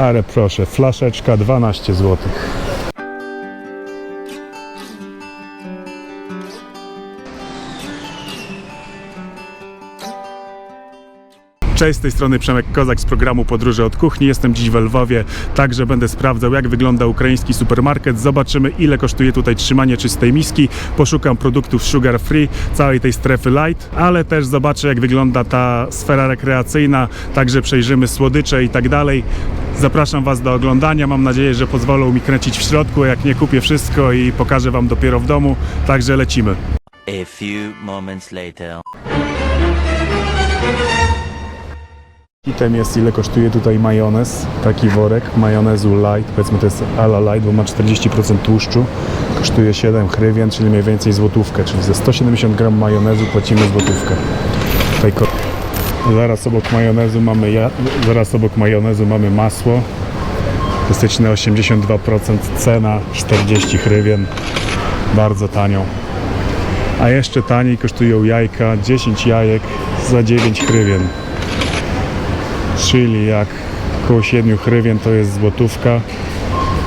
Ale proszę, flaszeczka 12 zł. Cześć, z tej strony Przemek Kozak z programu Podróże od Kuchni. Jestem dziś w Lwowie, także będę sprawdzał jak wygląda ukraiński supermarket. Zobaczymy ile kosztuje tutaj trzymanie czystej miski. Poszukam produktów sugar free, całej tej strefy light, ale też zobaczę jak wygląda ta sfera rekreacyjna, także przejrzymy słodycze i tak dalej. Zapraszam Was do oglądania. Mam nadzieję, że pozwolą mi kręcić w środku, jak nie kupię wszystko i pokażę Wam dopiero w domu. Także lecimy. A few moments later. Hitem jest ile kosztuje tutaj majonez, taki worek majonezu light, powiedzmy to jest ala light, bo ma 40% tłuszczu, kosztuje 7 hrywien, czyli mniej więcej złotówkę, czyli ze 170 gram majonezu płacimy złotówkę. Tutaj zaraz obok majonezu mamy ja- zaraz obok majonezu mamy masło, klasyczne 82%, cena 40 hrywien, bardzo tanio. A jeszcze taniej kosztują jajka, 10 jajek za 9 hrywien czyli jak około 7 hrywien to jest złotówka,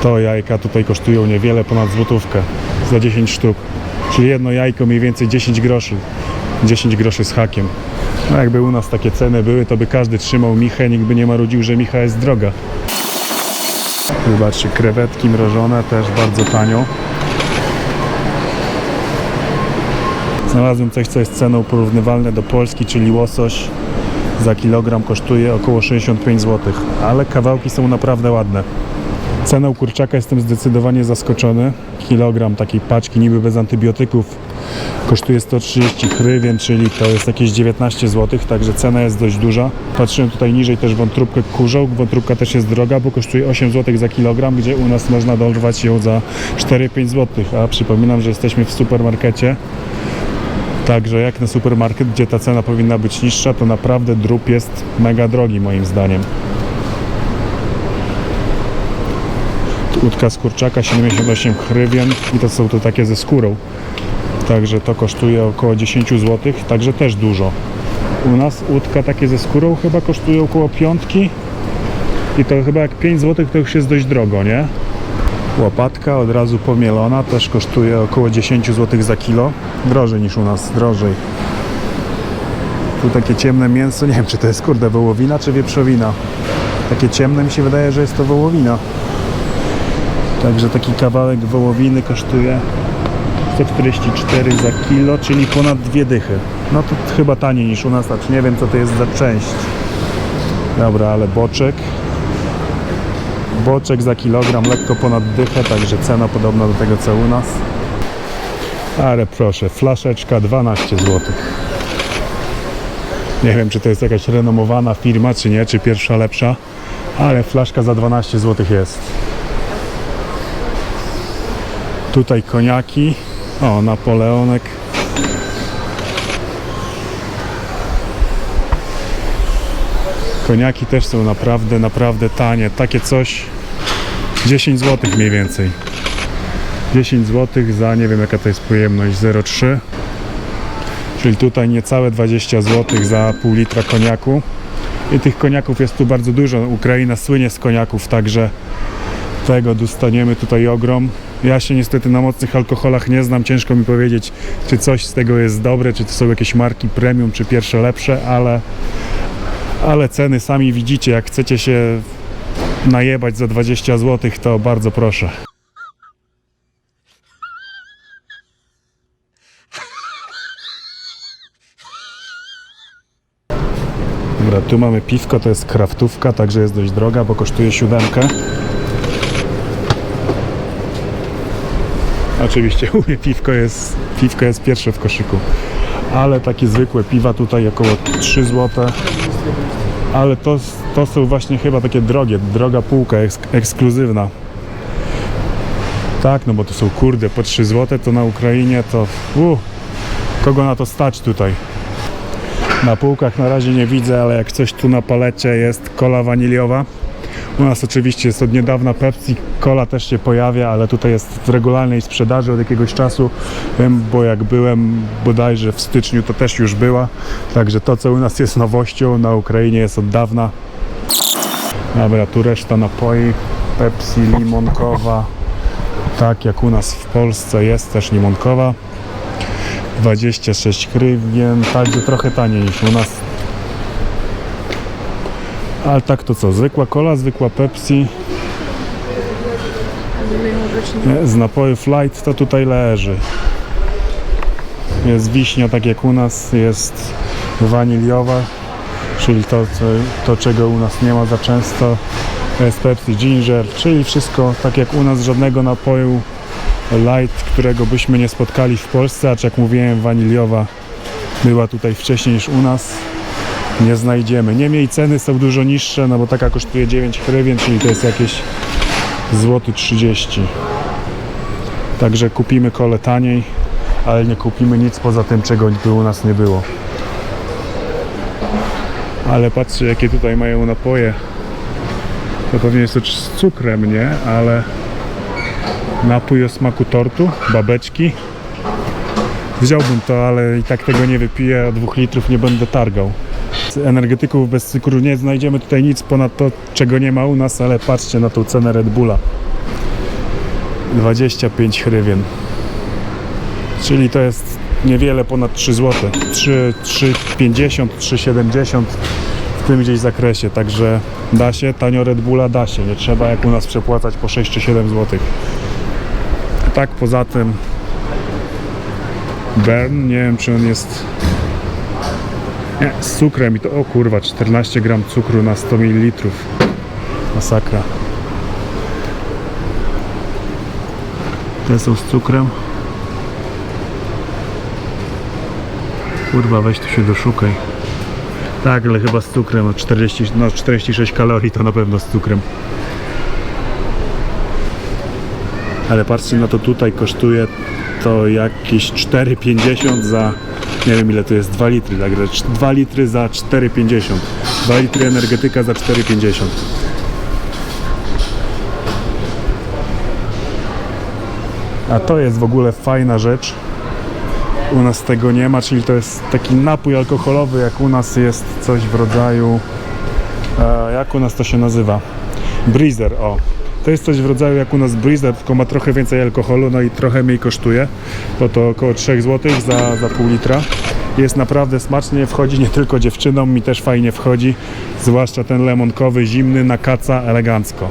to jajka tutaj kosztują niewiele ponad złotówkę za 10 sztuk. Czyli jedno jajko mniej więcej 10 groszy. 10 groszy z hakiem. No jakby u nas takie ceny były, to by każdy trzymał michę, nikt by nie marudził, że micha jest droga. Zobaczcie, krewetki mrożone też bardzo tanio. Znalazłem coś, co jest ceną porównywalne do Polski, czyli łosoś za kilogram kosztuje około 65 zł, ale kawałki są naprawdę ładne. Ceną kurczaka jestem zdecydowanie zaskoczony. Kilogram takiej paczki niby bez antybiotyków kosztuje 130 hrywien, czyli to jest jakieś 19 zł, także cena jest dość duża. Patrzyłem tutaj niżej też wątróbkę kurzą. Wątróbka też jest droga, bo kosztuje 8 zł za kilogram, gdzie u nas można dorwać ją za 4-5 zł. A przypominam, że jesteśmy w supermarkecie, Także jak na supermarket, gdzie ta cena powinna być niższa, to naprawdę drób jest mega drogi moim zdaniem. Łódka z kurczaka 78 hrywien i to są to takie ze skórą. Także to kosztuje około 10 zł, także też dużo. U nas łódka takie ze skórą chyba kosztuje około piątki i to chyba jak 5 zł to już jest dość drogo, nie? Łopatka od razu pomielona też kosztuje około 10 zł za kilo. Drożej niż u nas, drożej. Tu takie ciemne mięso, nie wiem czy to jest kurde wołowina czy wieprzowina. Takie ciemne mi się wydaje, że jest to wołowina. Także taki kawałek wołowiny kosztuje 144 za kilo, czyli ponad dwie dychy. No to chyba taniej niż u nas, acz nie wiem co to jest za część. Dobra, ale boczek Boczek za kilogram lekko ponad dychę, także cena podobna do tego co u nas. Ale proszę, flaszeczka 12 zł. Nie wiem czy to jest jakaś renomowana firma, czy nie, czy pierwsza lepsza, ale flaszka za 12 zł jest. Tutaj koniaki. O, Napoleonek. Koniaki też są naprawdę, naprawdę tanie. Takie coś 10 zł mniej więcej. 10 zł za nie wiem jaka to jest pojemność 0,3 czyli tutaj niecałe 20 zł za pół litra koniaku. I tych koniaków jest tu bardzo dużo. Ukraina słynie z koniaków także tego dostaniemy tutaj ogrom. Ja się niestety na mocnych alkoholach nie znam. Ciężko mi powiedzieć czy coś z tego jest dobre czy to są jakieś marki premium czy pierwsze lepsze ale ale ceny sami widzicie, jak chcecie się najebać za 20 zł, to bardzo proszę. Dobra, tu mamy piwko, to jest kraftówka, także jest dość droga, bo kosztuje siódemkę. Oczywiście piwko jest, piwko jest pierwsze w koszyku, ale takie zwykłe piwa tutaj około 3 zł. Ale to, to są właśnie chyba takie drogie, droga półka eks, ekskluzywna. Tak, no bo to są kurde po 3 zł, to na Ukrainie to uh, kogo na to stać tutaj? Na półkach na razie nie widzę, ale jak coś tu na palecie jest kola waniliowa. U nas oczywiście jest od niedawna Pepsi, cola też się pojawia, ale tutaj jest w regularnej sprzedaży od jakiegoś czasu, bo jak byłem bodajże w styczniu to też już była, także to co u nas jest nowością na Ukrainie jest od dawna. Dobra, tu reszta napoi. Pepsi, limonkowa. Tak jak u nas w Polsce jest też limonkowa. 26 hrywien, także trochę taniej niż u nas. Ale tak to co, zwykła cola, zwykła Pepsi. Z napojów light to tutaj leży. Jest wiśnia, tak jak u nas, jest waniliowa, czyli to, co, to czego u nas nie ma za często. Jest Pepsi Ginger, czyli wszystko tak jak u nas, żadnego napoju light, którego byśmy nie spotkali w Polsce, acz jak mówiłem, waniliowa była tutaj wcześniej niż u nas. Nie znajdziemy. Niemniej ceny są dużo niższe, no bo taka kosztuje 9 hrywien, czyli to jest jakieś złoty 30. Także kupimy kole taniej, ale nie kupimy nic poza tym, czego by u nas nie było. Ale patrzcie, jakie tutaj mają napoje. To pewnie jest to z cukrem, nie? Ale napój o smaku tortu, babeczki. Wziąłbym to, ale i tak tego nie wypiję, a dwóch litrów nie będę targał. Z energetyków bez cukru nie znajdziemy tutaj nic ponad to, czego nie ma u nas, ale patrzcie na tą cenę Red Bulla. 25 hrywien. Czyli to jest niewiele ponad 3 zł. 3, 3,50, 3,70 w tym gdzieś zakresie. Także da się, tanio Red Bulla da się. Nie trzeba jak u nas przepłacać po 6 czy 7 zł. Tak poza tym Bern, nie wiem czy on jest nie, z cukrem i to o kurwa 14 gram cukru na 100 ml. Masakra. Te są z cukrem. Kurwa, weź tu się doszukaj. Tak, ale chyba z cukrem. no 40, no 46 kalorii to na pewno z cukrem. Ale patrzcie na to tutaj, kosztuje to jakieś 4,50 za nie wiem ile to jest 2 litry, także 2 litry za 4,50 2 litry energetyka za 4,50 A to jest w ogóle fajna rzecz. U nas tego nie ma, czyli to jest taki napój alkoholowy, jak u nas jest coś w rodzaju. E, jak u nas to się nazywa? Breezer, o. To jest coś w rodzaju jak u nas Breezer, tylko ma trochę więcej alkoholu, no i trochę mniej kosztuje, bo to około 3 zł za, za pół litra. Jest naprawdę smacznie, wchodzi nie tylko dziewczynom, mi też fajnie wchodzi, zwłaszcza ten lemonkowy, zimny, na kaca, elegancko.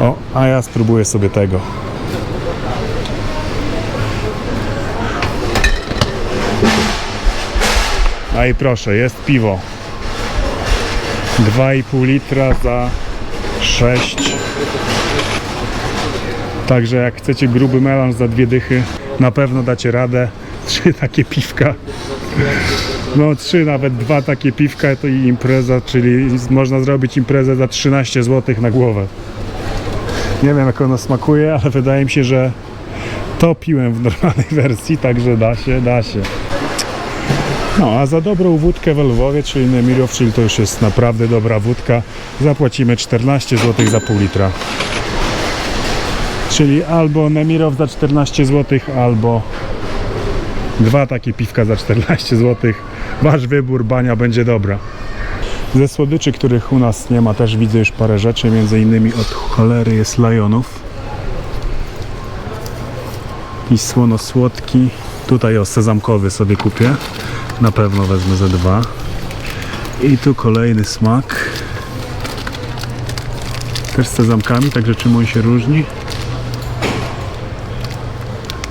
O, a ja spróbuję sobie tego. A i proszę, jest piwo. 2,5 litra za 6. Także jak chcecie gruby melanż za dwie dychy, na pewno dacie radę. Trzy takie piwka. No trzy, nawet dwa takie piwka to i impreza, czyli można zrobić imprezę za 13 zł na głowę. Nie wiem jak ono smakuje, ale wydaje mi się, że to piłem w normalnej wersji, także da się, da się. No, a za dobrą wódkę w Lwowie, czyli Nemirow, czyli to już jest naprawdę dobra wódka, zapłacimy 14 zł za pół litra. Czyli albo Nemirow za 14 zł, albo dwa takie piwka za 14 zł. Wasz wybór, bania będzie dobra. Ze słodyczy, których u nas nie ma, też widzę już parę rzeczy, między innymi od cholery jest lajonów. I słono-słodki. Tutaj o sezamkowy sobie kupię. Na pewno wezmę ze dwa. I tu kolejny smak. Też z sezamkami, także czym on się różni?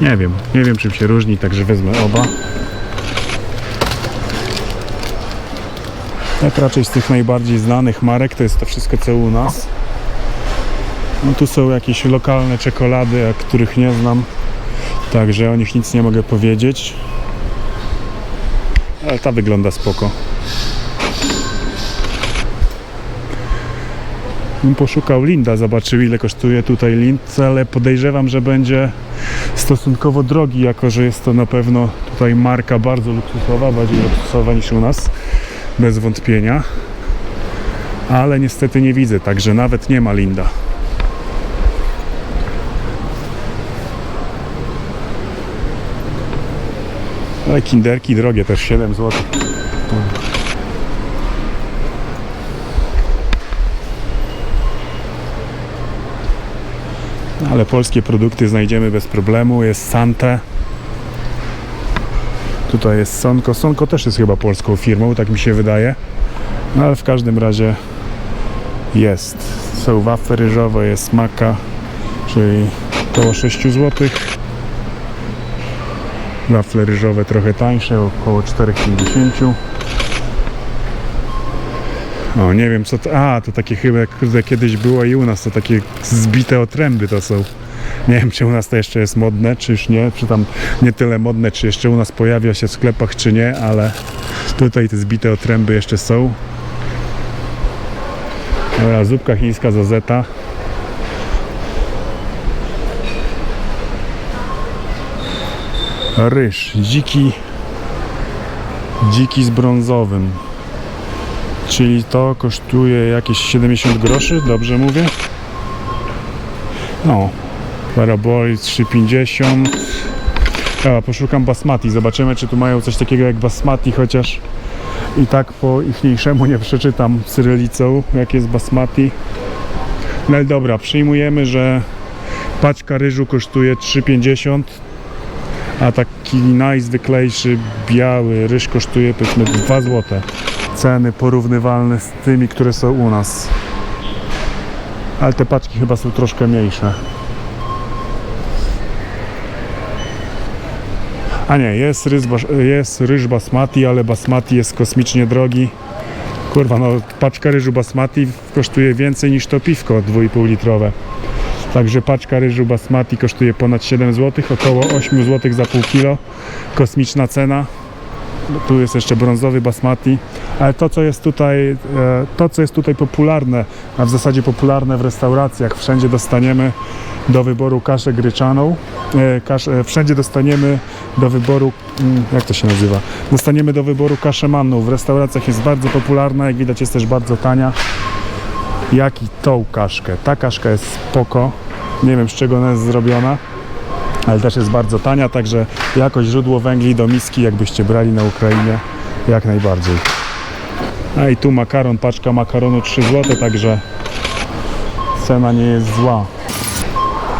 Nie wiem, nie wiem czym się różni, także wezmę oba. Tak raczej z tych najbardziej znanych marek to jest to wszystko co u nas. No tu są jakieś lokalne czekolady, których nie znam, także o nich nic nie mogę powiedzieć. Ale ta wygląda spoko. Bym poszukał Linda, zobaczył ile kosztuje tutaj Lind, ale podejrzewam, że będzie stosunkowo drogi, jako że jest to na pewno tutaj marka bardzo luksusowa, bardziej luksusowa niż u nas, bez wątpienia. Ale niestety nie widzę, także nawet nie ma Linda. Ale kinderki drogie też 7 zł. Ale polskie produkty znajdziemy bez problemu. Jest Sante. Tutaj jest Sonko. Sonko też jest chyba polską firmą, tak mi się wydaje. No ale w każdym razie jest. Są wafle ryżowe, jest maka, czyli około 6 zł. Wafle ryżowe trochę tańsze, około 4,50. O, nie wiem co to. A, to takie chyba kurde, kiedyś było i u nas to takie zbite otręby to są. Nie wiem, czy u nas to jeszcze jest modne, czy już nie, czy tam nie tyle modne, czy jeszcze u nas pojawia się w sklepach, czy nie, ale tutaj te zbite otręby jeszcze są. Dobra, zupka chińska za zeta. Ryż, dziki, dziki z brązowym. Czyli to kosztuje jakieś 70 groszy, dobrze mówię? No, paraboli 3,50. A, poszukam basmati, zobaczymy czy tu mają coś takiego jak basmati, chociaż i tak po ichniejszemu nie przeczytam cyrylicą, jak jest basmati. No dobra, przyjmujemy, że paczka ryżu kosztuje 3,50 a taki najzwyklejszy biały ryż kosztuje powiedzmy 2 zł. Ceny porównywalne z tymi, które są u nas. Ale te paczki chyba są troszkę mniejsze. A nie, jest ryż, jest ryż basmati, ale basmati jest kosmicznie drogi. Kurwa, no paczka ryżu basmati kosztuje więcej niż to piwko 2,5 litrowe. Także paczka ryżu basmati kosztuje ponad 7 zł, około 8 zł za pół kilo. Kosmiczna cena. Tu jest jeszcze brązowy basmati, ale to co jest tutaj, e, to co jest tutaj popularne, a w zasadzie popularne w restauracjach, wszędzie dostaniemy do wyboru kaszę gryczaną. E, e, wszędzie dostaniemy do wyboru, mm, jak to się nazywa? Dostaniemy do wyboru kaszę manną. W restauracjach jest bardzo popularna, jak widać jest też bardzo tania. Jak i tą kaszkę. Ta kaszka jest spoko. Nie wiem z czego ona jest zrobiona ale też jest bardzo tania, także jako źródło węgli do miski, jakbyście brali na Ukrainie, jak najbardziej. A i tu makaron, paczka makaronu 3 zł, także cena nie jest zła.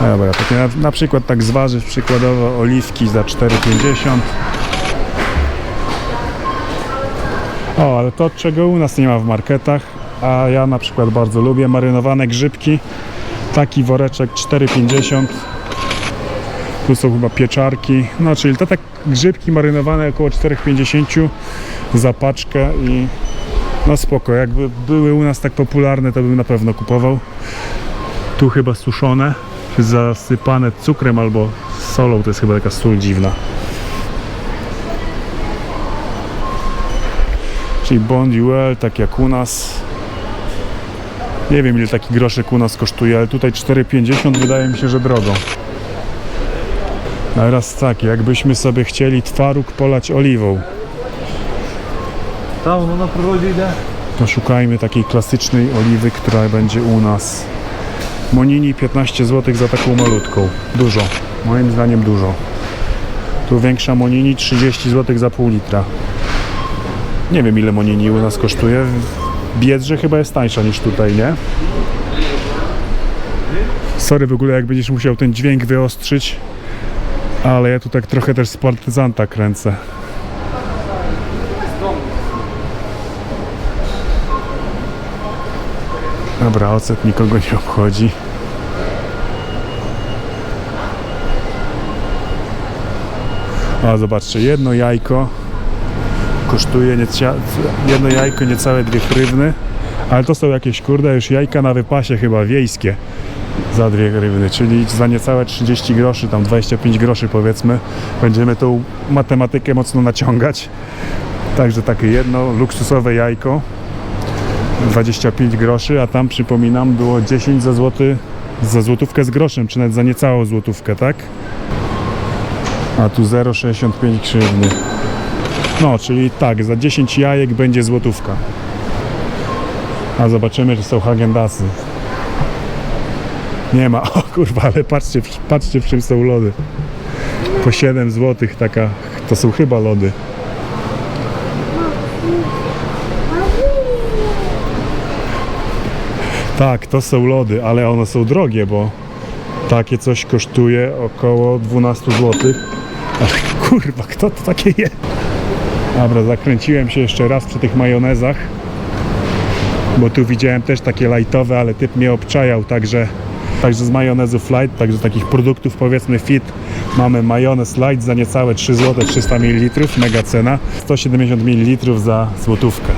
Dobra, takie na, na przykład tak z warzyw, przykładowo oliwki za 4,50. O, ale to czego u nas nie ma w marketach, a ja na przykład bardzo lubię marynowane grzybki. Taki woreczek 4,50. Tu są chyba pieczarki. No, czyli to tak grzybki marynowane około 4,50 za paczkę i no spoko. Jakby były u nas tak popularne, to bym na pewno kupował. Tu chyba suszone, zasypane cukrem albo solą. To jest chyba taka sól dziwna. Czyli bonduel, tak jak u nas. Nie wiem ile taki groszek u nas kosztuje, ale tutaj 4,50 wydaje mi się, że drogo. Teraz tak, jakbyśmy sobie chcieli twaróg polać oliwą, Tam ono na przyrodzie idę. to szukajmy takiej klasycznej oliwy, która będzie u nas. Monini 15 zł za taką malutką. Dużo. Moim zdaniem dużo. Tu większa Monini 30 zł za pół litra. Nie wiem ile Monini u nas kosztuje. Biedrze chyba jest tańsza niż tutaj, nie? Sorry w ogóle, jak będziesz musiał ten dźwięk wyostrzyć, ale ja tu tak trochę też z partyzanta kręcę. Dobra, ocet nikogo nie obchodzi. A zobaczcie, jedno jajko kosztuje niecia, jedno jajko niecałe dwie hrywny, ale to są jakieś kurde już jajka na wypasie chyba wiejskie za dwie hrywny, czyli za niecałe 30 groszy, tam 25 groszy powiedzmy. Będziemy tą matematykę mocno naciągać. Także takie jedno luksusowe jajko 25 groszy, a tam przypominam było 10 za złoty, za złotówkę z groszem, czy nawet za niecałą złotówkę, tak? A tu 0,65 krzywny. No, czyli tak, za 10 jajek będzie złotówka. A zobaczymy, czy są Hagendasy. Nie ma. O kurwa, ale patrzcie, patrzcie w czym są lody. Po 7 złotych taka, to są chyba lody. Tak, to są lody, ale one są drogie, bo Takie coś kosztuje około 12 zł. Ach, kurwa, kto to takie je? Dobra, zakręciłem się jeszcze raz przy tych majonezach. Bo tu widziałem też takie lightowe, ale typ mnie obczajał, także, także z majonezów light, także takich produktów powiedzmy fit. Mamy majonez light za niecałe 3 zł 300 ml, mega cena. 170 ml za złotówkę.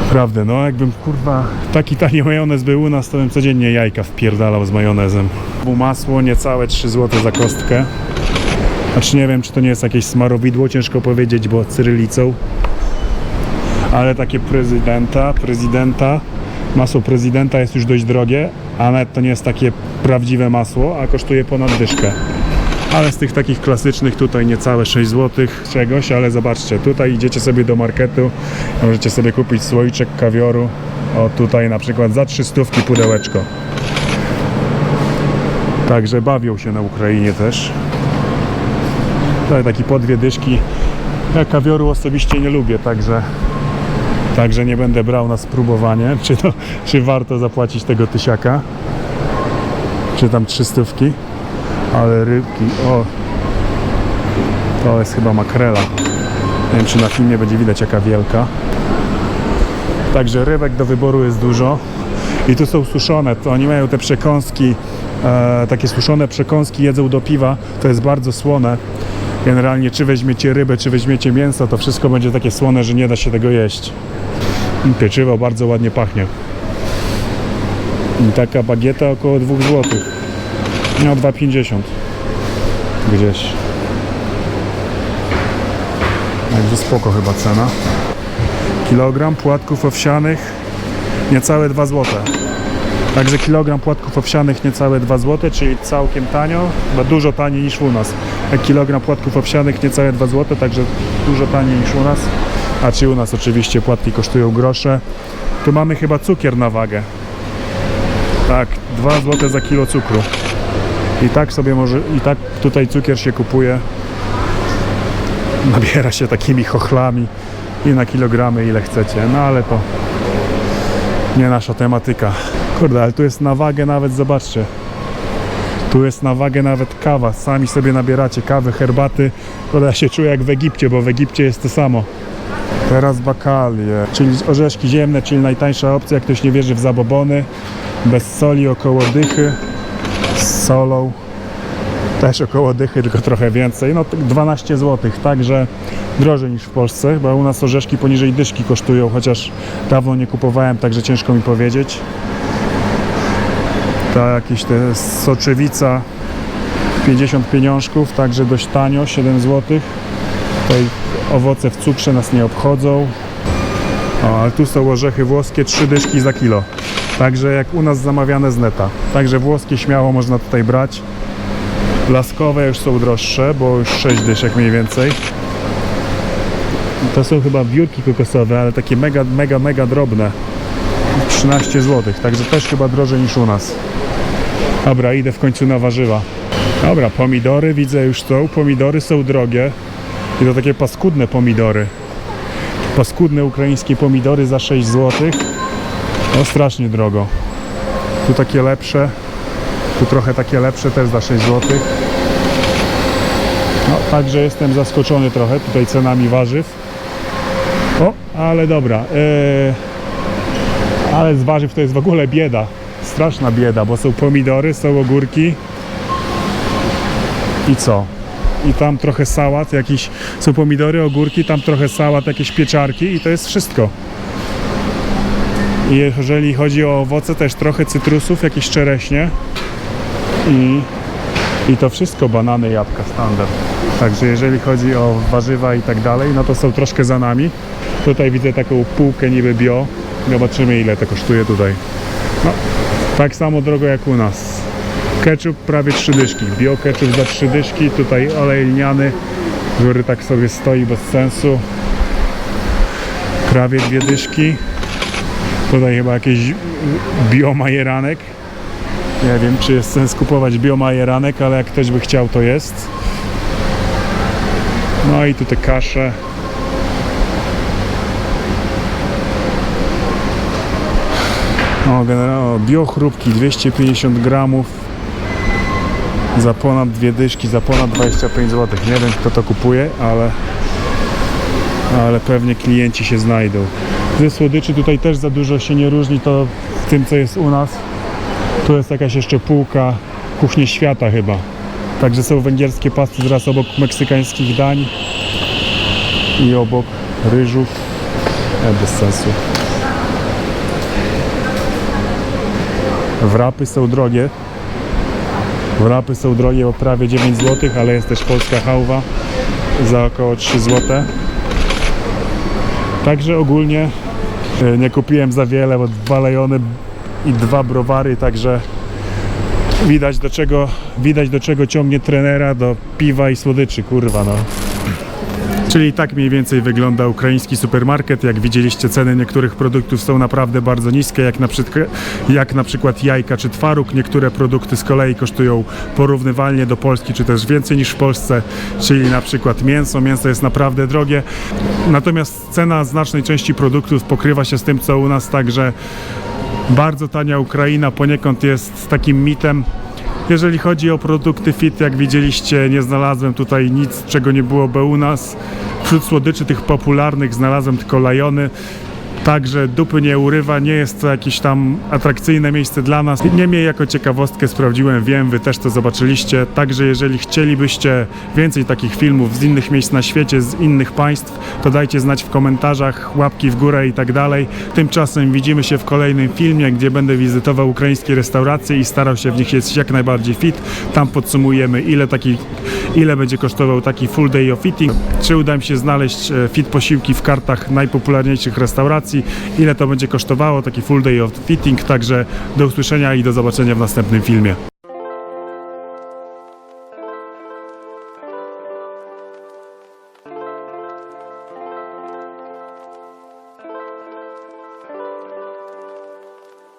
Naprawdę, no jakbym kurwa taki tani majonez był u nas, to bym codziennie jajka wpierdalał z majonezem. Było masło, niecałe 3 zł za kostkę. Znaczy nie wiem, czy to nie jest jakieś smarowidło, ciężko powiedzieć, bo cyrylicą. Ale takie prezydenta, prezydenta, masło prezydenta jest już dość drogie, a nawet to nie jest takie prawdziwe masło, a kosztuje ponad dyszkę. Ale z tych takich klasycznych tutaj niecałe 6 zł czegoś, ale zobaczcie, tutaj idziecie sobie do marketu, możecie sobie kupić słoiczek kawioru, o tutaj na przykład za 300 pudełeczko. Także bawią się na Ukrainie też. Tutaj taki po dwie dyszki. Ja kawioru osobiście nie lubię, także Także nie będę brał na spróbowanie, czy, to, czy warto zapłacić tego tysiaka, czy tam trzystówki. Ale rybki, o, to jest chyba makrela. Nie wiem, czy na filmie będzie widać jaka wielka. Także rybek do wyboru jest dużo. I tu są suszone, to oni mają te przekąski, e, takie suszone przekąski jedzą do piwa, to jest bardzo słone. Generalnie czy weźmiecie rybę, czy weźmiecie mięso, to wszystko będzie takie słone, że nie da się tego jeść. Pieczywo bardzo ładnie pachnie. I taka bagieta około 2 zł. No 2,50 gdzieś. Także spoko chyba cena. Kilogram płatków owsianych niecałe 2 zł. Także kilogram płatków owsianych niecałe 2 zł, czyli całkiem tanio, chyba dużo taniej niż u nas. Kilogram płatków owsianych niecałe 2 zł, także dużo taniej niż u nas. A czy u nas oczywiście płatki kosztują grosze. Tu mamy chyba cukier na wagę. Tak, 2 zł za kilo cukru. I tak sobie może, i tak tutaj cukier się kupuje. Nabiera się takimi chochlami i na kilogramy ile chcecie. No ale to nie nasza tematyka. Kurde, ale tu jest na wagę nawet, zobaczcie. Tu jest na wagę nawet kawa. Sami sobie nabieracie kawy, herbaty. Kurde, ja się czuję jak w Egipcie, bo w Egipcie jest to samo. Teraz bakalie, czyli orzeszki ziemne, czyli najtańsza opcja, jak ktoś nie wierzy w zabobony. Bez soli około dychy, z solą też około dychy, tylko trochę więcej. No tak 12 zł, także drożej niż w Polsce, bo u nas orzeszki poniżej dyszki kosztują, chociaż dawno nie kupowałem, także ciężko mi powiedzieć. Ta jakieś te soczewica 50 pieniążków, także dość tanio, 7 zł. Tutaj owoce w cukrze nas nie obchodzą. O, ale tu są orzechy włoskie, 3 dyszki za kilo. Także jak u nas zamawiane z neta. Także włoskie śmiało można tutaj brać. Laskowe już są droższe, bo już 6 dyszek mniej więcej. To są chyba biurki kokosowe, ale takie mega, mega, mega drobne. 13 zł, także też chyba drożej niż u nas. Dobra, idę w końcu na warzywa. Dobra, pomidory widzę już są. Pomidory są drogie. I to takie paskudne pomidory. Paskudne ukraińskie pomidory za 6 zł. No strasznie drogo. Tu takie lepsze. Tu trochę takie lepsze też za 6 zł. No, także jestem zaskoczony trochę tutaj cenami warzyw. O, ale dobra. Eee, ale z warzyw to jest w ogóle bieda. Straszna bieda, bo są pomidory, są ogórki. I co? I tam trochę sałat, jakieś są pomidory, ogórki, tam trochę sałat, jakieś pieczarki i to jest wszystko. I jeżeli chodzi o owoce, też trochę cytrusów, jakieś czereśnie i, i to wszystko banany, jabłka, standard. Także jeżeli chodzi o warzywa i tak dalej, no to są troszkę za nami. Tutaj widzę taką półkę niby bio. Zobaczymy ile to kosztuje tutaj. No, tak samo drogo jak u nas. Ketchup prawie 3 dyszki. Bio ketchup za 3 dyszki. Tutaj olej lniany, który tak sobie stoi bez sensu. Prawie dwie dyszki. Tutaj chyba jakieś biomajeranek. Nie wiem, czy jest sens kupować biomajeranek, ale jak ktoś by chciał, to jest. No i tu te kasze. O, generalnie biochrupki 250 gramów za ponad dwie dyszki, za ponad 25 zł. Nie wiem kto to kupuje, ale ale pewnie klienci się znajdą. Ze słodyczy tutaj też za dużo się nie różni to tym co jest u nas. Tu jest jakaś jeszcze półka kuchni świata chyba. Także są węgierskie pasty zaraz obok meksykańskich dań i obok ryżów. E, bez sensu. Wrapy są drogie. Wrapy są drogie o prawie 9 zł, ale jest też polska hałwa za około 3 zł. Także ogólnie e, nie kupiłem za wiele, bo dwa lejony i dwa browary, także widać do czego, widać do czego ciągnie trenera, do piwa i słodyczy, kurwa no. Czyli tak mniej więcej wygląda ukraiński supermarket. Jak widzieliście, ceny niektórych produktów są naprawdę bardzo niskie, jak na, przykład, jak na przykład jajka czy twaróg. Niektóre produkty z kolei kosztują porównywalnie do Polski, czy też więcej niż w Polsce, czyli na przykład mięso. Mięso jest naprawdę drogie. Natomiast cena znacznej części produktów pokrywa się z tym, co u nas, także bardzo tania Ukraina poniekąd jest takim mitem. Jeżeli chodzi o produkty fit, jak widzieliście, nie znalazłem tutaj nic, czego nie byłoby u nas. Wśród słodyczy tych popularnych znalazłem tylko lajony. Także dupy nie urywa, nie jest to jakieś tam atrakcyjne miejsce dla nas. Niemniej jako ciekawostkę sprawdziłem, wiem, wy też to zobaczyliście. Także jeżeli chcielibyście więcej takich filmów z innych miejsc na świecie, z innych państw, to dajcie znać w komentarzach, łapki w górę i tak dalej. Tymczasem widzimy się w kolejnym filmie, gdzie będę wizytował ukraińskie restauracje i starał się w nich jest jak najbardziej fit. Tam podsumujemy ile taki, ile będzie kosztował taki full day of eating, czy uda mi się znaleźć e, fit posiłki w kartach najpopularniejszych restauracji, ile to będzie kosztowało taki full day of eating, także do usłyszenia i do zobaczenia w następnym filmie.